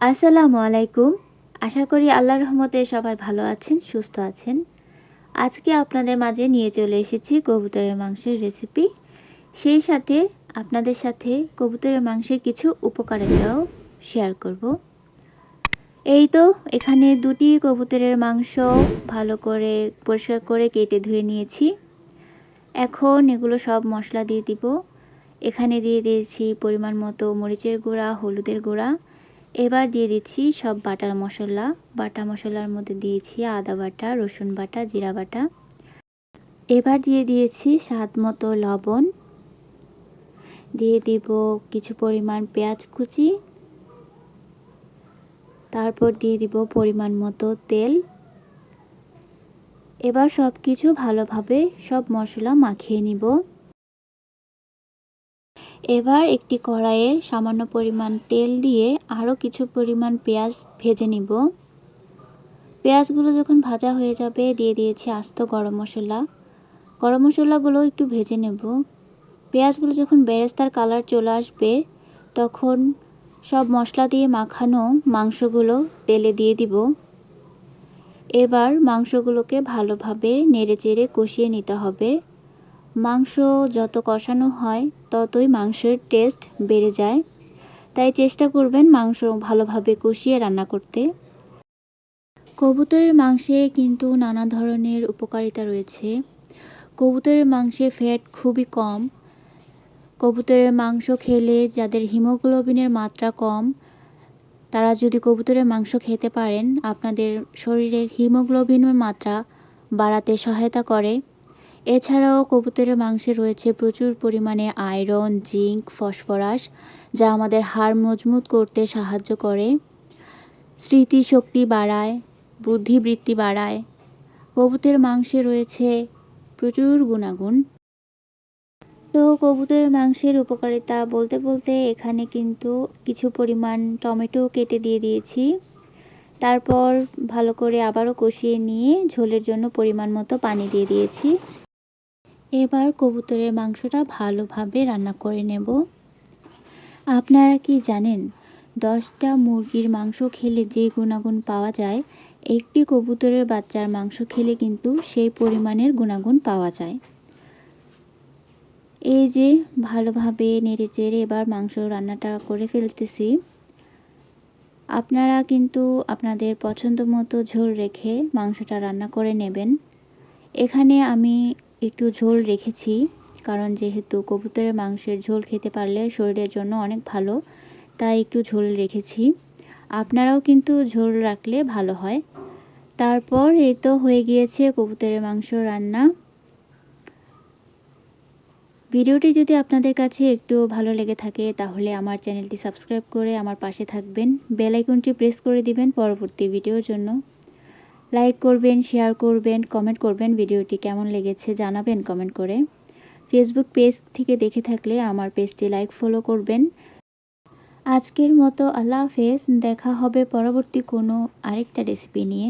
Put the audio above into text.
আসসালামু আলাইকুম। আশা করি আল্লাহ রহমতে সবাই ভালো আছেন, সুস্থ আছেন। আজকে আপনাদের মাঝে নিয়ে চলে এসেছি কবুতরের মাংসের রেসিপি সেই সাথে আপনাদের সাথে কবুতরের মাংসের কিছু উপকারিতাও শেয়ার করব। এই তো, এখানে দুটি কবুতরের মাংস ভালো করে পরিষ্কার করে কেটে ধুয়ে নিয়েছি। এখন এগুলো সব মশলা দিয়ে দিব। এখানে দিয়ে দিয়েছি পরিমাণ মতো মরিচের গুঁড়া, হলুদের গুঁড়া এবার দিয়ে দিচ্ছি সব বাটার মশলা। বাটা মশলার মধ্যে দিয়েছি আদা বাটা, রসুন বাটা, জিরা বাটা। এবার দিয়ে দিয়েছি স্বাদ মতো লবণ। দিয়ে দিব কিছু পরিমাণ পেঁয়াজ কুচি। তারপর দিয়ে দিব পরিমাণ মতো তেল। এবার সব কিছু ভালোভাবে সব মশলা মাখিয়ে নিব। এবার একটি কড়াইয়ে সামান্য পরিমাণ তেল দিয়ে আরও কিছু পরিমাণ পেঁয়াজ ভেজে নিব। পেঁয়াজগুলো যখন ভাজা হয়ে যাবে, দিয়ে দিয়েছি আস্ত গরম মশলা। গরম মশলাগুলো একটু ভেজে নেব। পেঁয়াজগুলো যখন বেরেস্তার কালার চলে আসবে, তখন সব মশলা দিয়ে মাখানো মাংসগুলো তেলে দিয়ে দিব। এবার মাংসগুলোকে ভালোভাবে নেড়ে চেড়ে কষিয়ে নিতে হবে। মাংস যত কষানো হয়, ততই মাংসের টেস্ট বেড়ে যায়। তাই চেষ্টা করবেন মাংস ভালোভাবে কষিয়ে রান্না করতে। কবুতরের মাংসে কিন্তু নানা ধরনের উপকারিতা রয়েছে। কবুতরের মাংসে ফ্যাট খুবই কম। কবুতরের মাংস খেলে যাদের হিমোগ্লোবিনের মাত্রা কম, তারা যদি কবুতরের মাংস খেতে পারেন, আপনাদের শরীরের হিমোগ্লোবিনের মাত্রা বাড়াতে সহায়তা করে। এছাড়াও কবুতরের মাংসে রয়েছে প্রচুর পরিমাণে আয়রন, জিঙ্ক, ফসফরাস, যা আমাদের হাড় মজবুত করতে সাহায্য করে। স্মৃতিশক্তি বাড়ায়, বুদ্ধিবৃত্তি বাড়ায়। কবুতরের মাংসে রয়েছে প্রচুর গুণাগুণ। তো কবুতরের মাংসের উপকারিতা বলতে বলতে এখানে কিন্তু কিছু পরিমাণ টমেটো কেটে দিয়ে দিয়েছি। তারপর ভালো করে আবারও কষিয়ে নিয়ে ঝোলের জন্য পরিমাণ মতো পানি দিয়ে দিয়েছি। এবার কবুতরের মাংসটা ভালোভাবে রান্না করে নেব। আপনারা কি জানেন, দশটা মুরগির মাংস খেলে যে গুণাগুণ পাওয়া যায়, একটি কবুতরের বাচ্চার মাংস খেলে কিন্তু সেই পরিমাণের গুণাগুণ পাওয়া যায়। এই যে ভালোভাবে নেড়ে চেড়ে এবার মাংস রান্নাটা করে ফেলতেছি। আপনারা কিন্তু আপনাদের পছন্দ মতো ঝোল রেখে মাংসটা রান্না করে নেবেন। এখানে আমি একটু ঝোল রেখেছি, কারণ যেহেতু কবুতরের মাংসের ঝোল খেতে পারলে শরীরের জন্য অনেক ভালো, তাই একটু ঝোল রেখেছি। আপনারাও কিন্তু ঝোল রাখলে ভালো হয়। তারপর এই তো হয়ে গিয়েছে কবুতরের মাংস রান্না। ভিডিওটি যদি আপনাদের কাছে একটু ভালো লেগে থাকে, তাহলে আমার চ্যানেলটি সাবস্ক্রাইব করে আমার পাশে থাকবেন। বেল আইকনটি প্রেস করে দিবেন পরবর্তী ভিডিওর জন্য। লাইক করবেন শেয়ার করবেন কমেন্ট করবেন ভিডিওটি কেমন লেগেছে জানাবেন কমেন্ট করে। ফেসবুক পেজ থেকে দেখে থাকলে আমার পেজটি লাইক ফলো করবেন। আজকের মতো আল্লাহ হাফেজ, দেখা হবে পরবর্তী কোনো আরেকটা রেসিপি নিয়ে।